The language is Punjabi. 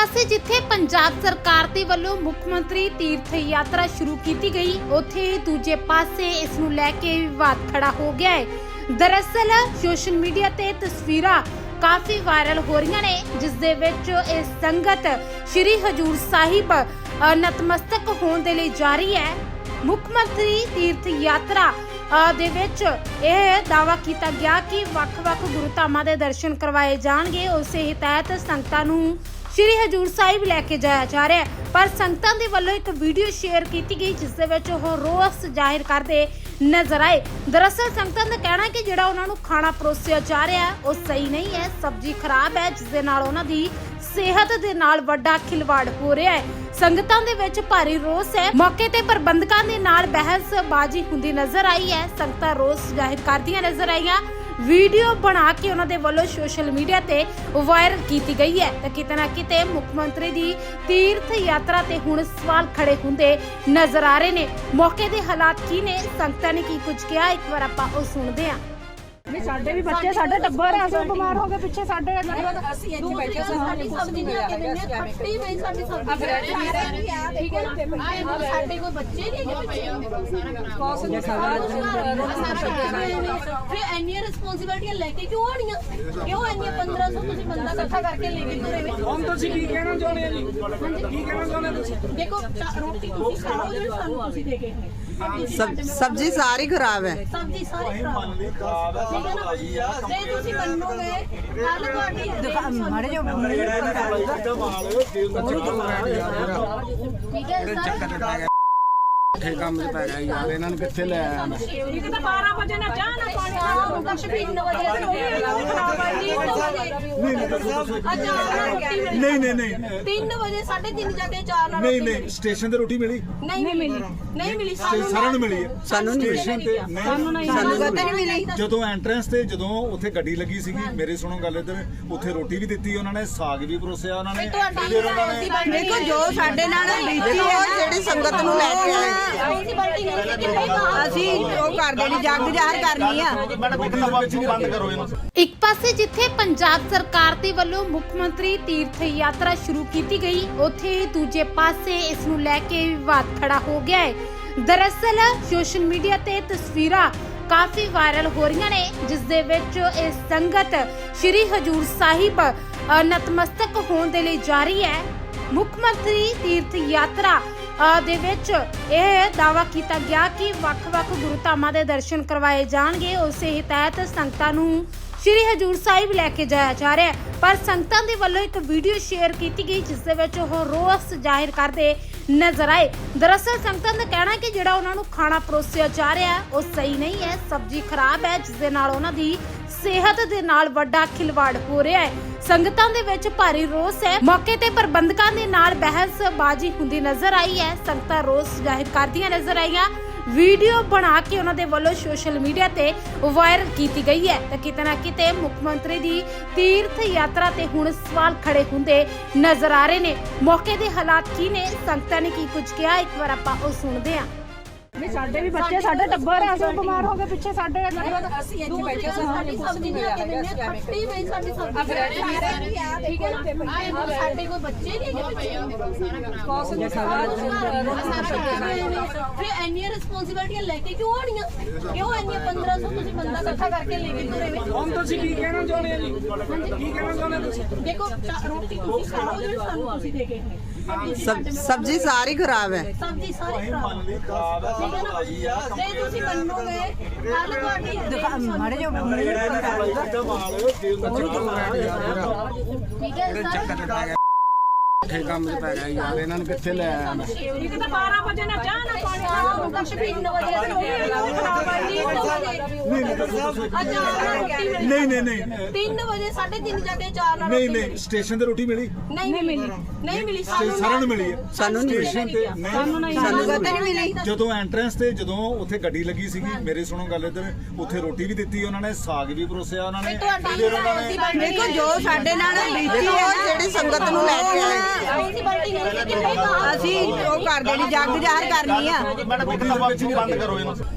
ਪਾਸੇ ਜਿੱਥੇ ਪੰਜਾਬ ਸਰਕਾਰ ਦੇ ਵੱਲੋਂ ਮੁੱਖ ਮੰਤਰੀ ਤੀਰਥ ਯਾਤਰਾ ਸ਼ੁਰੂ ਕੀਤੀ ਗਈ, ਉੱਥੇ ਹੀ ਦੂਜੇ ਪਾਸੇ ਇਸ ਨੂੰ ਲੈ ਕੇ ਵਿਵਾਦ ਖੜਾ ਹੋ ਗਿਆ ਹੈ। ਦਰਅਸਲ ਸੋਸ਼ਲ ਮੀਡੀਆ ਤੇ ਤਸਵੀਰਾਂ ਕਾਫੀ ਵਾਇਰਲ ਹੋ ਰਹੀਆਂ ਨੇ, ਜਿਸ ਦੇ ਵਿੱਚ ਇਹ ਸੰਗਤ ਸ੍ਰੀ ਹਜੂਰ ਸਾਹਿਬ ਨਤਮਸਤਕ ਹੋਣ ਦੇ ਲਈ ਜਾ ਰਹੀ ਹੈ। ਮੁੱਖ ਮੰਤਰੀ ਤੀਰਥ ਯਾਤਰਾ ਦੇ ਵਿੱਚ ਇਹ ਦਾਵਾ ਕੀਤਾ ਗਿਆ ਕਿ ਵੱਖ-ਵੱਖ ਗੁਰੂ ਧਾਮਾਂ ਦੇ ਦਰਸ਼ਨ ਕਰਵਾਏ ਜਾਣਗੇ। ਉਸੇ ਹੀ ਤਹਿਤ ਸੰਗਤਾਂ ਨੂੰ ਸ਼੍ਰੀ ਹਜੂਰ ਸਾਹਿਬ ਲੈ ਕੇ ਜਾਇਆ ਜਾ ਰਿਹਾ ਹੈ। ਪਰ ਸੰਗਤਾਂ ਦੇ ਵੱਲੋਂ ਇੱਕ ਵੀਡੀਓ ਸ਼ੇਅਰ ਕੀਤੀ ਗਈ, ਜਿਸ ਦੇ ਵਿੱਚ ਉਹ ਰੋਸ ਜ਼ਾਹਿਰ ਕਰਦੇ ਨਜ਼ਰ ਆਏ। ਦਰਅਸਲ ਸੰਗਤਾਂ ਦਾ ਕਹਿਣਾ ਹੈ ਕਿ ਜਿਹੜਾ ਉਹਨਾਂ ਨੂੰ ਖਾਣਾ ਪਰੋਸਿਆ ਜਾ ਰਿਹਾ ਹੈ, ਉਹ ਸਹੀ ਨਹੀਂ ਹੈ। ਸਬਜ਼ੀ ਖਰਾਬ ਹੈ, ਜਿਸ ਦੇ ਨਾਲ ਉਹਨਾਂ ਦੀ ਸਿਹਤ ਦੇ ਨਾਲ ਵੱਡਾ ਖਿਲਵਾੜ ਹੋ ਰਿਹਾ ਹੈ। ਸੰਗਤਾਂ ਦੇ ਵਿੱਚ ਭਾਰੀ ਰੋਸ ਹੈ। ਮੌਕੇ ਤੇ ਪ੍ਰਬੰਧਕਾਂ ਦੇ ਨਾਲ ਬਹਿਸਬਾਜ਼ੀ ਹੁੰਦੀ ਨਜ਼ਰ ਆਈ ਹੈ। ਸੰਗਤਾਂ ਰੋਸ ਜ਼ਾਹਿਰ ਕਰਦੀਆਂ ਨਜ਼ਰ ਆਈਆਂ। ਵੀਡੀਓ ਬਣਾ ਕੇ ਉਹਨਾਂ ਦੇ ਵੱਲੋਂ ਸੋਸ਼ਲ ਮੀਡੀਆ ਤੇ ਵਾਇਰਲ ਕੀਤੀ ਗਈ ਹੈ। ਤਾਂ ਕਿਤੇ ਨਾ ਕਿਤੇ ਮੁੱਖ ਮੰਤਰੀ ਦੀ ਤੀਰਥ ਯਾਤਰਾ ਤੇ ਹੁਣ ਸਵਾਲ ਖੜੇ ਹੁੰਦੇ ਨਜ਼ਰ ਆ ਰਹੇ ਨੇ। ਮੌਕੇ ਦੇ ਹਾਲਾਤ ਕੀ ਨੇ? ਸੰਗਤਾਂ ਨੇ ਕੀ ਕੁਝ ਕਿਹਾ? ਇੱਕ ਵਾਰ ਆਪਾਂ ਉਹ ਸੁਣਦੇ ਹਾਂ। ਨਹੀਂ ਸਾਡੇ ਵੀ ਬੱਚੇ ਸਾਡੇ ਟੱਬਰ ਆ ਸਭ ਬਿਮਾਰ ਹੋ ਗਏ ਪਿੱਛੇ ਸਾਡੇ ਅਸੀਂ ਇੱਥੇ ਬੈਠੇ ਸਾਂ ਸਾਡੀ ਸਬਜ਼ੀ ਬਣਾ ਕੇ ਦਿੰਦੇ ਆ ਖੱਟੀ ਪਈ ਸਾਡੀ ਸਬਜ਼ੀ। ਠੀਕ ਹੈ ਨਾ? ਸਾਡੇ ਕੋਈ ਬੱਚੇ ਨਹੀਂ ਹੈਗੇ ਕੌਸਮ ਦੇ ਫਿਰ ਇੰਨੀਆਂ ਰਿਸਪੌਂਸਿਬਿਲਟੀਆਂ ਲੈ ਕੇ ਕਿਉਂ ਆਣੀਆਂ ਕਿਉਂ ਇੰਨੀਆਂ 1500 ਤੁਸੀਂ ਬੰਦਾ ਇਕੱਠਾ ਕਰਕੇ ਲੈ ਕੇ ਤੁਰੇ ਵਿੱਚ ਹੁਣ ਤੁਸੀਂ ਕੀ ਕਹਿਣਾ ਚਾਹੁੰਦੇ ਆ ਜੀ? ਕੀ ਕਹਿਣਾ ਚਾਹੁੰਦੇ ਤੁਸੀਂ? ਦੇਖੋ ਚਾ- ਰੋਟੀ ਤੁਸੀਂ ਖਾਓ ਜਿਹੜੀ ਸਾਨੂੰ ਤੁਸੀਂ ਦੇ ਕੇ ਗਏ। ਸਬ- ਸਬਜ਼ੀ ਸਾਰੀ ਖਰਾਬ ਹੈ। ਸਬਜ਼ੀ ਸਾਰੀ ਖਰਾਬ ਹੈ। ਠੀਕ ਹੈ ਨਾ ਜੇ ਤੁਸੀਂ ਮੰਨੋਗੇ ਕੱਲ ਤੁਹਾਡੀ ਮਾੜੇ ਜੋ ਠੀਕ ਹੈ ਸਰ। ਇੱਥੇ ਕੰਮ ਤੇ ਪੈ ਗਿਆ ਯਾਰ ਇਹਨਾਂ ਨੂੰ ਕਿੱਥੇ ਲੈ ਆਇਆ ਮੈਂ? ਇੱਕ ਤਾਂ 12 ਵਜੇ ਨਾ ਚਾਹ ਨਾ ਪਾਣੀ ਹਾਂ ਹੁਣ ਤੱਕ 3 ਵਜੇ ਤੇ ਰੋਟੀ ਖਰਾਬ ਹੈ 3 ਵਜੇ ਨਹੀਂ ਨਹੀਂ ਨਹੀਂ 3 ਵਜੇ 3:30 ਜਾ ਕੇ 4 ਨਾਲ ਨਹੀਂ ਨਹੀਂ ਸਟੇਸ਼ਨ ਤੇ ਰੋਟੀ ਮਿਲੀ? ਨਹੀਂ ਮਿਲੀ ਨਹੀਂ ਮਿਲੀ ਸਾਰਿਆਂ ਨੂੰ ਮਿਲੀ ਹੈ? ਸਾਨੂੰ ਨਹੀਂ ਸਟੇਸ਼ਨ ਤੇ ਨਹੀਂ? ਸਾਨੂੰ ਨਹੀਂ ਮਿਲੀ। ਜਦੋਂ ਐਂਟਰੈਂਸ ਤੇ ਜਦੋਂ ਉੱਥੇ ਗੱਡੀ ਲੱਗੀ ਸੀਗੀ ਮੇਰੇ ਸੁਣੋ ਗੱਲ ਇੱਧਰ ਉੱਥੇ ਰੋਟੀ ਵੀ ਦਿੱਤੀ ਉਹਨਾਂ ਨੇ ਸਾਗ ਵੀ ਪਰੋਸਿਆ ਨੇ ਉਹਨਾਂ ਨੇ ਦੇਖੋ ਜੋ ਸਾਡੇ ਨਾਲ ਬੀਤੀ ਹੈ ਜਿਹੜੀ ਸੰਗਤ ਨੂੰ ਲੈ ਕੇ ਆਏ। ਅਸੀਂ ਉਹ ਕਰ ਦੇਣੀ ਜੱਗ ਜ਼ਾਹਰ ਕਰਨੀ ਆ। ਇੱਕ ਪਾਸੇ ਜਿੱਥੇ ਪੰਜਾਬ ਸਰਕਾਰ ਦੇ ਵੱਲੋਂ ਮੁੱਖ ਮੰਤਰੀ ਤੀਰਥ ਯਾਤਰਾ ਸ਼ੁਰੂ ਕੀਤੀ ਗਈ, ਉੱਥੇ ਹੀ ਦੂਜੇ ਪਾਸੇ ਇਸ ਨੂੰ ਲੈ ਕੇ ਵਿਵਾਦ ਖੜਾ ਹੋ ਗਿਆ ਹੈ। ਦਰਅਸਲ ਸੋਸ਼ਲ ਮੀਡੀਆ ਤੇ ਤਸਵੀਰਾਂ ਕਾਫੀ ਵਾਇਰਲ ਹੋ ਰਹੀਆਂ ਨੇ, ਜਿਸ ਦੇ ਵਿੱਚ ਇਹ ਸੰਗਤ ਸ੍ਰੀ ਹਜੂਰ ਸਾਹਿਬ ਨਤਮਸਤਕ ਹੋਣ ਦੇ ਲਈ ਜਾ ਰਹੀ ਹੈ। ਮੁੱਖ ਮੰਤਰੀ ਤੀਰਥ ਯਾਤਰਾ ਦੇ ਵਿੱਚ ਇਹ ਦਾਵਾ ਕੀਤਾ ਗਿਆ ਕਿ ਵੱਖ-ਵੱਖ ਗੁਰੂ ਧਾਮਾਂ ਦੇ ਦਰਸ਼ਨ ਕਰਵਾਏ ਜਾਣਗੇ। ਉਸੇ ਹੀ ਤਹਿਤ ਸੰਗਤਾਂ ਨੂੰ ਸ਼੍ਰੀ ਹਜੂਰ ਸਾਹਿਬ ਲੈ ਕੇ ਜਾਇਆ ਜਾ ਰਿਹਾ ਹੈ। ਪਰ ਸੰਗਤਾਂ ਦੇ ਵੱਲੋਂ ਇੱਕ ਵੀਡੀਓ ਸ਼ੇਅਰ ਕੀਤੀ ਗਈ, ਜਿਸ ਦੇ ਵਿੱਚ ਉਹ ਰੋਸ ਜ਼ਾਹਿਰ ਕਰਦੇ ਨਜ਼ਰ ਆਏ। ਦਰਅਸਲ ਸੰਗਤਾਂ ਦਾ ਕਹਿਣਾ ਹੈ ਕਿ ਜਿਹੜਾ ਉਹਨਾਂ ਨੂੰ ਖਾਣਾ ਪਰੋਸਿਆ ਜਾ ਰਿਹਾ ਹੈ, ਉਹ ਸਹੀ ਨਹੀਂ ਹੈ। ਸਬਜ਼ੀ ਖਰਾਬ ਹੈ, ਜਿਸ ਦੇ ਨਾਲ ਉਹਨਾਂ ਦੀ ਸਿਹਤ ਦੇ ਨਾਲ ਵੱਡਾ ਖਿਲਵਾੜ ਹੋ ਰਿਹਾ ਹੈ। ਸੰਗਤਾਂ ਦੇ ਵਿੱਚ ਭਾਰੀ ਰੋਸ ਹੈ। ਮੌਕੇ ਤੇ ਪ੍ਰਬੰਧਕਾਂ ਦੇ ਨਾਲ ਬਹਿਸਬਾਜ਼ੀ ਹੁੰਦੀ ਨਜ਼ਰ ਆਈ ਹੈ। ਸੰਗਤਾਂ ਰੋਸ ਜ਼ਾਹਿਰ ਕਰਦੀਆਂ ਨਜ਼ਰ ਆਈਆਂ। ਵੀਡੀਓ ਬਣਾ ਕੇ ਉਹਨਾਂ ਦੇ ਵੱਲੋਂ ਸੋਸ਼ਲ ਮੀਡੀਆ ਤੇ ਵਾਇਰਲ ਕੀਤੀ ਗਈ ਹੈ। ਤਾਂ ਕਿਤੇ ਨਾ ਕਿਤੇ ਮੁੱਖ ਮੰਤਰੀ ਦੀ ਤੀਰਥ ਯਾਤਰਾ ਤੇ ਹੁਣ ਸਵਾਲ ਖੜੇ ਹੁੰਦੇ ਨਜ਼ਰ ਆ ਰਹੇ ਨੇ। ਮੌਕੇ ਦੇ ਹਾਲਾਤ ਕੀ ਨੇ? ਸੰਗਤਾਂ ਨੇ ਕੀ ਕੁਝ ਕਿਹਾ? ਇੱਕ ਵਾਰ ਆਪਾਂ ਉਹ ਸੁਣਦੇ ਹਾਂ। ਨਹੀਂ ਸਾਡੇ ਵੀ ਬੱਚੇ ਸਾਡੇ ਟੱਬਰ ਆ ਸਭ ਬਿਮਾਰ ਹੋ ਗਏ ਪਿੱਛੇ ਸਾਡੇ ਅਸੀਂ ਇੱਥੇ ਬੈਠੇ ਸਾਂ ਸਾਡੀ ਸਬਜ਼ੀ ਬਣਾ ਕੇ ਦਿੰਦੇ ਆ ਖੱਟੀ ਪਈ ਸਾਡੀ ਸਬਜ਼ੀ ਠੀਕ ਹੈ ਨਾ? ਸਾਡੇ ਕੋਈ ਬੱਚੇ ਨਹੀਂ ਹੈਗੇ ਕੌਸਮ ਦੇ ਫਿਰ ਇੰਨੀਆਂ ਰਿਸਪੌਂਸਿਬਿਲਟੀਆਂ ਲੈ ਕੇ ਕਿਉਂ ਆਣੀਆਂ ਕਿਉਂ ਇੰਨੀਆਂ 1500 ਤੁਸੀਂ ਬੰਦਾ ਇਕੱਠਾ ਕਰਕੇ ਲੈ ਕੇ ਤੁਰੇ ਵਿੱਚ ਹੁਣ ਤੁਸੀਂ ਕੀ ਕਹਿਣਾ ਚਾਹੁੰਦੇ ਆ ਜੀ? ਕੀ ਕਹਿਣਾ ਚਾਹੁੰਦੇ ਤੁਸੀਂ? ਦੇਖੋ ਚਾ- ਰੋਟੀ ਤੁਸੀਂ ਖਾਓ ਜਿਹੜੀ ਸਾਨੂੰ ਤੁਸੀਂ ਦੇ ਕੇ ਗਏ। ਸਬ- ਸਬਜ਼ੀ ਸਾਰੀ ਖਰਾਬ ਹੈ। ਸਬਜ਼ੀ ਸਾਰੀ ਖਰਾਬ ਹੈ। ਠੀਕ ਹੈ ਨਾ ਜੇ ਤੁਸੀਂ ਮੰਨੋਗੇ। ਕੱਲ ਤੁਹਾਡੀ ਮਾੜੇ ਜੋ ਠੀਕ ਹੈ ਸਰ? ਇੱਥੇ ਕੰਮ ਤੇ ਪੈ ਗਿਆ ਯਾਰ ਇਹਨਾਂ ਨੂੰ ਕਿੱਥੇ ਲੈ ਆਇਆ ਮੈਂ। ਇੱਕ ਤਾਂ 12 ਵਜੇ ਨਾ ਚਾਹ ਨਾ ਪਾਣੀ ਹਾਂ ਹੁਣ ਤੱਕ 3 ਵਜੇ ਤੇ ਰੋਟੀ ਖਰਾਬ ਹੈ 3 ਵਜੇ ਨਹੀਂ ਨਹੀਂ ਨਹੀਂ 3 ਵਜੇ 3:30 ਜਾ ਕੇ 4 ਨਾਲ ਨਹੀਂ ਨਹੀਂ ਸਟੇਸ਼ਨ ਤੇ ਰੋਟੀ ਮਿਲੀ? ਨਹੀਂ ਮਿਲੀ ਨਹੀਂ ਮਿਲੀ ਸਾਰਿਆਂ ਨੂੰ ਮਿਲੀ ਹੈ। ਸਾਨੂੰ ਨਹੀਂ ਸਟੇਸ਼ਨ ਤੇ ਨਹੀਂ ਸਾਨੂੰ ਨਹੀਂ ਮਿਲੀ। ਜਦੋਂ ਐਂਟਰੈਂਸ ਤੇ ਜਦੋਂ ਉੱਥੇ ਗੱਡੀ ਲੱਗੀ ਸੀਗੀ ਮੇਰੇ ਸੁਣੋ ਗੱਲ ਇੱਧਰ ਉੱਥੇ ਰੋਟੀ ਵੀ ਦਿੱਤੀ ਉਹਨਾਂ ਨੇ ਸਾਗ ਵੀ ਪਰੋਸਿਆ ਉਹਨਾਂ ਨੇ ਫਿਰ ਉਹਨਾਂ ਨੇ ਦੇਖੋ ਜੋ ਸਾਡੇ ਨਾਲ ਬੀਤੀ ਹੈ ਜਿਹੜੀ ਸੰਗਤ ਨੂੰ ਲੈ ਕੇ ਆਏ। ਅਸੀਂ ਉਹ ਕਰ ਦੇਣੀ ਜੱਗ ਜ਼ਾਹਰ ਕਰਨੀ ਆ। ਮੈਡਮ ਵਿੱਚ ਬੰਦ ਕਰੋ ਇਹਨੂੰ।